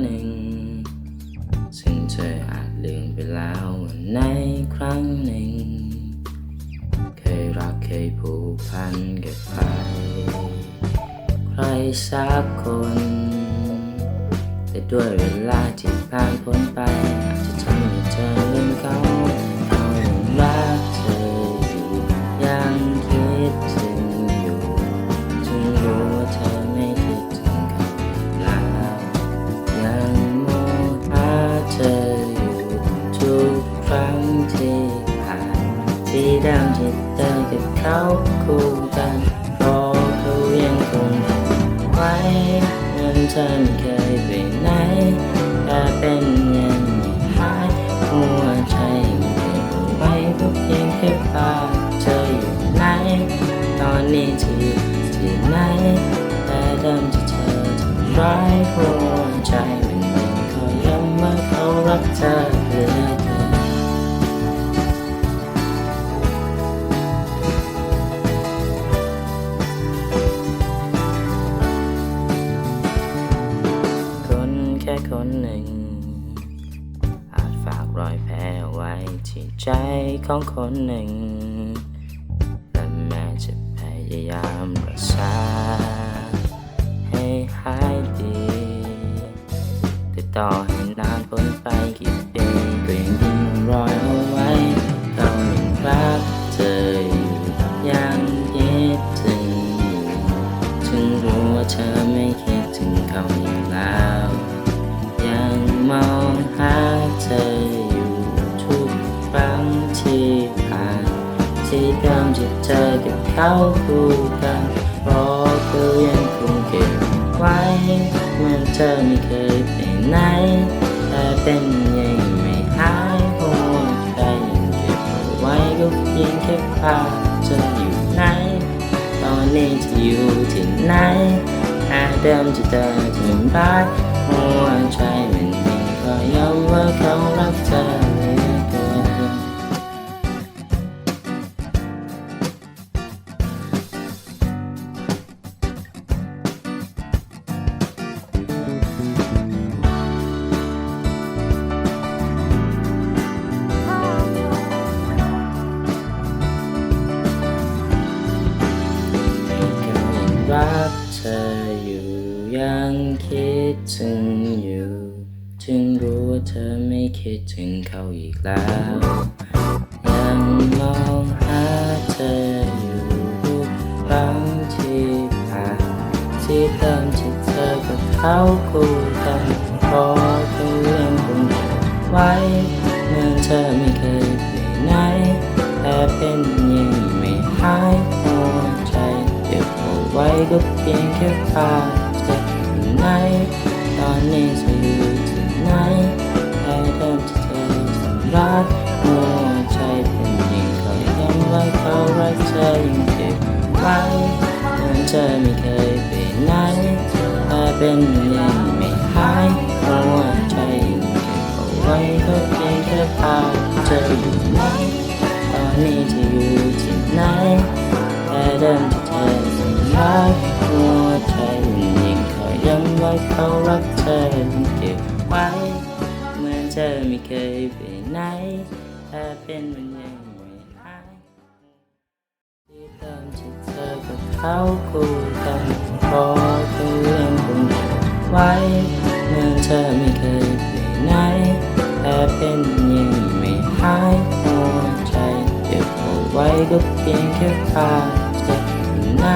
หนึ่ง ซึ่งเธออาจลืมไปแล้วในครั้งหนึ่ง เคยรักเคยผูกพันกับใคร ใครสักคน แต่ด้วยเวลาที่ผ่านพ้นไปอาจจะทำให้เธอลืมเขา จะอยู่ที่ไหน แต่เดิมที่เธอทำร้ายหัวใจมันยังคอยย้ำว่าเขารักเธอเหลือเกินคนแค่คนหนึ่ง อาจฝากรอยแผลไว้ที่ใจของคนหนึ่ง ยายามรักษาให้หายดี แต่ต่อให้นานพ้นไปกี่ปีก็ยังทิ้งรอยเอาไว้เขายังรักเธออยู่ยังคิดถึงอยู่ถึงรู้ว่าเธอไม่คิดถึงเขาอีกแล้วยังมองหาเธออยู่ทุกครั้งที่ผ่านที่เดิมที่เจอกับ เขาคู่กันเพราะเขายังคงเก็บไว้เหมือนเธอไม่เคยไปไหนแต่เป็นยังไม่หายหัวใจยังเก็บเอาไว้ก็เพียงแค่ภาพเธออยู่ไหนตอนนี้เธออยู่ที่ไหนหาเดิมที่เธอทำร้ายหัวใจมันยังคอยย้ำว่าเขารักเธอ ยังคิดถึงอยู่ ถึงรู้ว่าเธอไม่คิดถึงเขาอีกแล้ว ยังมองหาเธออยู่ทุกครั้งที่ผ่านที่เดิมที่เธอกับเขาคู่กันเพราะเขายังคงเก็บไว้เมื่อเธอไม่เคยไปไหนแต่เป็นยังไม่หายหัวใจเก็บเอาไว้ก็เพียงแค่ภาพเธออยู่ ไหน ตอนนี้เธออยู่ที่ไหนแต่เดิมที่เธอทำร้ายหัวใจเป็นยิ่งคอยย้ำว่าเขารักเธอยังเก็บไว้เหมือนเธอไม่เคยไปไหนแต่เป็นยังไม่หายหัวใจยังเก็บเอาไว้ก็เพียงแค่ภาเธออยู่ไหนตอนนี้เธออยู่ที่ไหนแต่เดิมที่เธอทำร้ายหัวใจ ว่าเขารักเธอยังเก็บไว้เหมือนเธอไม่เคยไปไหนแต่เป็นมันยังไม่หายที่เดิมที่เธอกับเขาคู่กันเพราะเขายังคงเก็บไว้เหมือนเธอไม่เคยไปไหนแต่เป็นยังไม่หายหัวใจเก็บเอาไว้ก็เพียงแค่ภาพเธออยู่ไหน